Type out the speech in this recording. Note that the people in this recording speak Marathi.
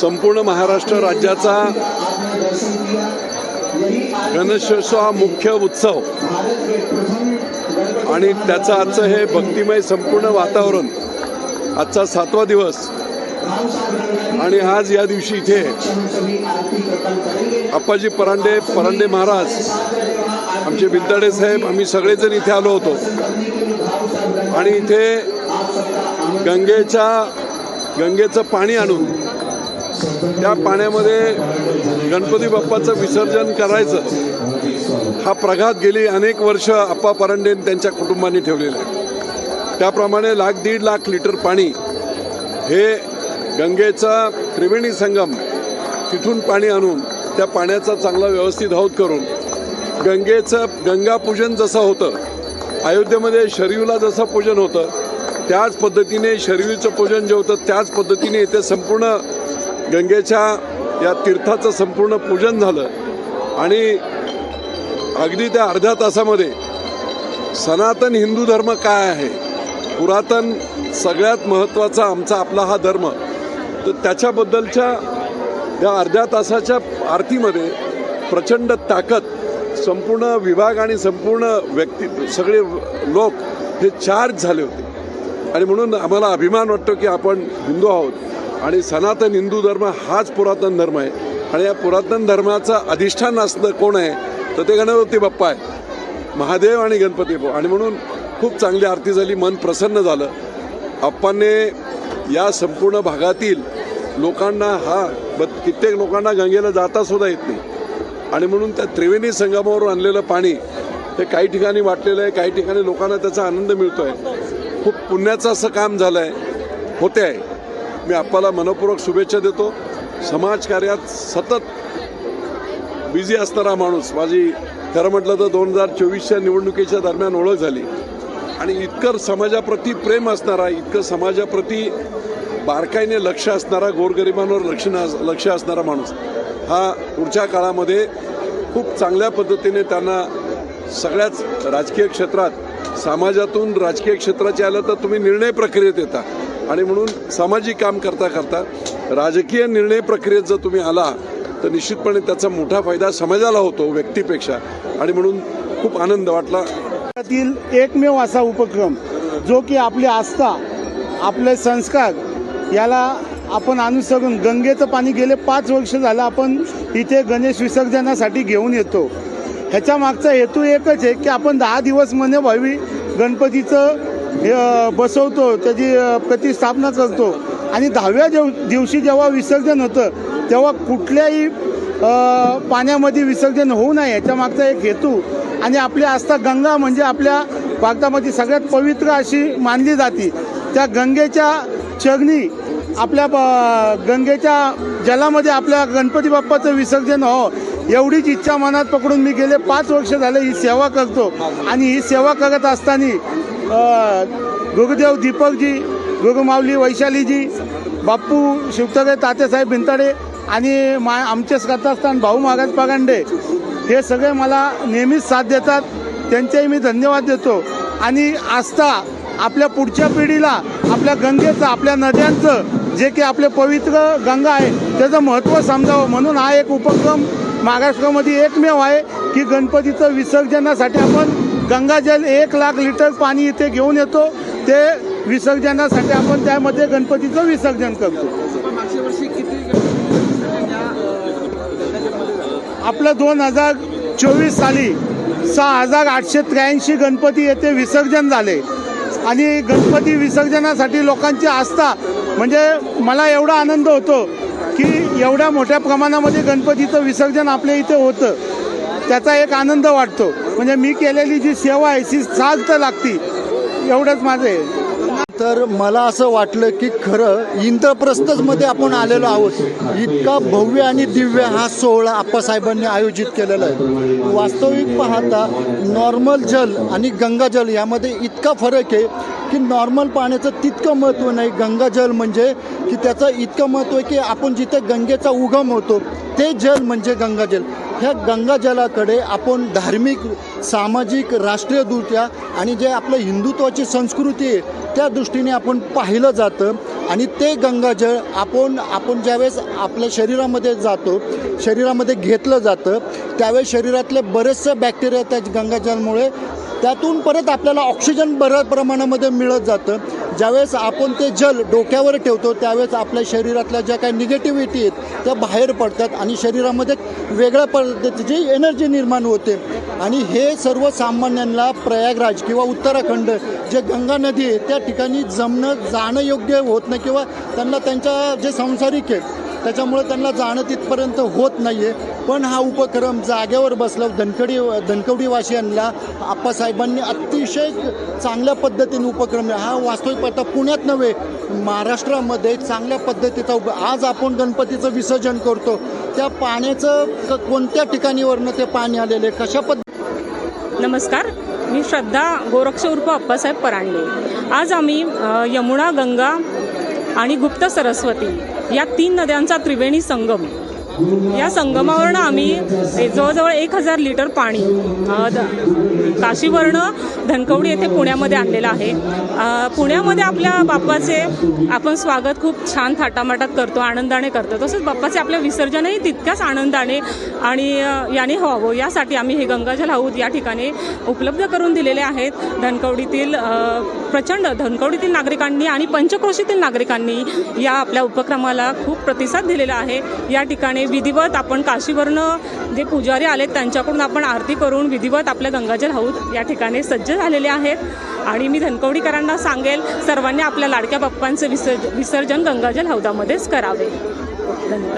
संपूर्ण महाराष्ट्र राज्याचा गणेशोत्सव हा मुख्य उत्सव. आणि त्याचं आजचं हे भक्तिमय संपूर्ण वातावरण आजचा सातवा दिवस आणि आज या दिवशी इथे अप्पाजी परांडे परांडे महाराज आमचे बिंदाडे साहेब आम्ही सगळेजण इथे आलो होतो. आणि इथे गंगेच्या गंगेचं पाणी आणून त्या पाण्यामध्ये गणपती बाप्पाचं विसर्जन करायचं हा प्रघात गेली अनेक वर्ष अप्पा परांडे त्यांच्या कुटुंबांनी ठेवलेला आहे. त्याप्रमाणे लाख दीड लाख लिटर पाणी हे गंगेचा त्रिवेणी संगम तिथून पाणी आणून त्या पाण्याचा चांगला व्यवस्थित हौद करून गंगेचं गंगापूजन जसं होतं अयोध्येमध्ये शरीवला जसं पूजन होतं त्याच पद्धतीने शरीवीचं पूजन जे होतं त्याच पद्धतीने इथे संपूर्ण गंगेच्या या तीर्थाचं संपूर्ण पूजन झालं. आणि अगदी त्या अर्ध्या तासामध्ये सनातन हिंदू धर्म काय आहे? पुरातन सगळ्यात महत्त्वाचा आमचा आपला हा धर्म. तर त्याच्याबद्दलच्या या अर्ध्या तासाच्या आरतीमध्ये प्रचंड ताकद संपूर्ण विभाग आणि संपूर्ण व्यक्ती सगळे लोक हे चार्ज झाले होते. आणि म्हणून आम्हाला अभिमान वाटतो की आपण हिंदू आहोत. आणि सनातन हिंदू धर्म हाच पुरातन धर्म आहे. आणि या पुरातन धर्माचं अधिष्ठान असणं कोण आहे? तर ते गणपती बाप्पा आहे. महादेव आणि गणपती बाप्पा. आणि म्हणून खूप चांगली आरती झाली मन प्रसन्न झालं. आप्पाने या संपूर्ण भागातील लोकांना हा ब कित्येक लोकांना गंगेला जाता सुद्धा येत नाही. आणि म्हणून त्या त्रिवेणी संगमावर आणलेलं पाणी हे काही ठिकाणी वाटलेलं आहे काही ठिकाणी लोकांना त्याचा आनंद मिळतो आहे खूप पुण्याचं असं काम झालं आहे होते आहे मी आप्पाला मनपूर्वक शुभेच्छा देतो. समाजकार्यात सतत बिझी असणारा माणूस माझी खरं म्हटलं तर दोन हजार चोवीसच्या निवडणुकीच्या दरम्यान ओळख झाली. आणि इतकं समाजाप्रती प्रेम असणारा इतकं समाजाप्रती बारकाईने लक्ष असणारा गोरगरिबांवर लक्ष लक्ष असणारा माणूस हा पुढच्या काळामध्ये खूप चांगल्या पद्धतीने त्यांना सगळ्याच राजकीय क्षेत्रात समाजातून राजकीय क्षेत्राचे आलं तर तुम्ही निर्णय प्रक्रियेत येता. आणि म्हणून सामाजिक काम करता करता राजकीय निर्णय प्रक्रियेत जर तुम्ही आला तर निश्चितपणे त्याचा मोठा फायदा समाजाला होतो व्यक्तीपेक्षा. आणि म्हणून खूप आनंद वाटला. त्यातील एकमेव असा उपक्रम जो की आपली आस्था आपले संस्कार याला आपण अनुसरून गंगेचं पाणी गेले पाच वर्ष झालं आपण इथे गणेश विसर्जनासाठी घेऊन येतो. ह्याच्या मागचा हेतू एकच आहे की आपण दहा दिवस म्हणे भावी गणपतीचं बसवतो त्याची प्रतिस्थापना करतो. आणि दहाव्या दिव दिवशी जेव्हा विसर्जन होतं तेव्हा कुठल्याही पाण्यामध्ये विसर्जन होऊ नये याच्या मागचा एक हेतू. आणि आपली आस्था गंगा म्हणजे आपल्या भारतामध्ये सगळ्यात पवित्र अशी मानली जाते. त्या गंगेच्या चरणी आपल्या ब- गंगेच्या जलामध्ये आपल्या गणपती बाप्पाचं विसर्जन हो एवढीच इच्छा मनात पकडून मी गेले पाच वर्ष झाले ही सेवा करतो. आणि ही सेवा करत असताना अ, दीपकजी गुरुमाऊली वैशालीजी बाप्पू शिवतरे तात्यासाहेब भिंताडे आणि मा आमचे कथास्थान भाऊ महाराज पागांडे हे सगळे मला नेहमीच साथ देतात. त्यांचेही मी धन्यवाद देतो. आणि आस्था आपल्या पुढच्या पिढीला आपल्या गंगेचं आपल्या नद्यांचं जे की आपले पवित्र गंगा आहे त्याचं महत्त्व समजावं म्हणून हा एक उपक्रम महाराष्ट्रामध्ये एकमेव आहे की गणपतीचं विसर्जनासाठी आपण गंगाजल एक लाख लिटर पाणी इथे घेऊन येतो. ते विसर्जनासाठी आपण त्यामध्ये गणपतीचं विसर्जन करतो. आपलं दोन हजार चोवीस साली सहा हजार आठशे त्र्याऐंशी गणपती येथे विसर्जन झाले. आणि गणपती विसर्जनासाठी लोकांची आस्था म्हणजे मला एवढा आनंद होतो की एवढ्या मोठ्या प्रमाणामध्ये गणपतीचं विसर्जन आपल्या इथे होतं. त्याचा एक आनंद वाटतो. म्हणजे मी केलेली जी सेवा आहे ती सार्थ लागती. एवढंच माझं आहे. तर मला असं वाटलं की खरं इंद्रप्रस्थच मध्ये आपण आलेलो आहोत. इतका भव्य आणि दिव्य हा सोहळा आप्पासाहेबांनी आयोजित केलेला आहे. वास्तविक पाहता नॉर्मल जल आणि गंगाजल यामध्ये इतका फरक आहे. की नॉर्मल पाण्याचं तितकं महत्त्व नाही. गंगाजल म्हणजे की त्याचं इतकं महत्त्व आहे की आपण जिथे गंगेचा उगम होतो ते जल म्हणजे गंगाजल ह्या गंगाजलाकडे आपण धार्मिक सामाजिक राष्ट्रीय दृष्ट्या आणि जे आपलं हिंदुत्वाची संस्कृती आहे त्या दृष्टीने आपण पाहिलं जातं. आणि ते गंगाजळ आपण आपण ज्यावेळेस आपल्या शरीरामध्ये जातो शरीरामध्ये घेतलं जातं त्यावेळेस शरीरातले बरेचसे बॅक्टेरिया त्या गंगाजलमुळे त्यातून परत आपल्याला ऑक्सिजन बऱ्या प्रमाणामध्ये मिळत जातं. ज्यावेळेस आपण ते जल डोक्यावर ठेवतो त्यावेळेस आपल्या शरीरातल्या ज्या काही निगेटिव्हिटी आहेत त्या बाहेर पडतात आणि शरीरामध्ये वेगळ्या पद्धतीची एनर्जी निर्माण होते. आणि हे सर्वसामान्यांना प्रयागराज किंवा उत्तराखंड जे गंगा नदी आहे त्या ठिकाणी जमणं जाणं योग्य होत नाही किंवा त्यांना त्यांच्या जे संसारिक आहे त्याच्यामुळे त्यांना जाणं तिथपर्यंत होत नाही आहे पण हा उपक्रम जागेवर बसला. धनकडी धनकवडीवासियांना आप्पासाहेबांनी अतिशय चांगल्या पद्धतीने उपक्रम हा वास्तविक आता पुण्यात नव्हे महाराष्ट्रामध्ये चांगल्या पद्धतीचा उप आज आपण गणपतीचं विसर्जन करतो. त्या पाण्याचं क- कोणत्या ठिकाणीवरनं ते पाणी आलेलं आहे? कशा पद्धती नमस्कार. मी श्रद्धा गोरक्ष उर्फ अप्पासाहेब परांडे. आज आम्ही यमुना गंगा आणि गुप्त सरस्वती या तीन नद्यांचा त्रिवेणी संगम. या संगमावरनं आम्ही जवळजवळ एक हजार लिटर पाणी काशीवर्ण धनकवडी येथे पुण्यामध्ये आणलेलं आहे. पुण्यामध्ये आपल्या बाप्पाचे आपण स्वागत खूप छान थाटामाटात करतो आनंदाने करतो. तसंच बाप्पाचे आपल्या विसर्जनही तितक्याच आनंदाने आणि याने व्हावं. यासाठी आम्ही हे गंगाजल हौद या ठिकाणी उपलब्ध करून दिलेले आहेत. धनकवडीतील प्रचंड धनकवडीतील नागरिकांनी आणि पंचक्रोशीतील नागरिकांनी या आपल्या उपक्रमाला खूप प्रतिसाद दिलेला आहे. या ठिकाणी विधिवत आपण काशीवरनं जे पुजारी आलेत त्यांच्याकडून आपण आरती करून विधिवत आपल्या गंगाजल हौद या ठिकाणी सज्ज झालेले आहेत. आणि मी धनकवडीकरांना सांगेल सर्वांनी आपल्या लाडक्या बाप्पांचं विसर्ज विसर्जन गंगाजल हौदामध्येच करावे. धन्यवाद.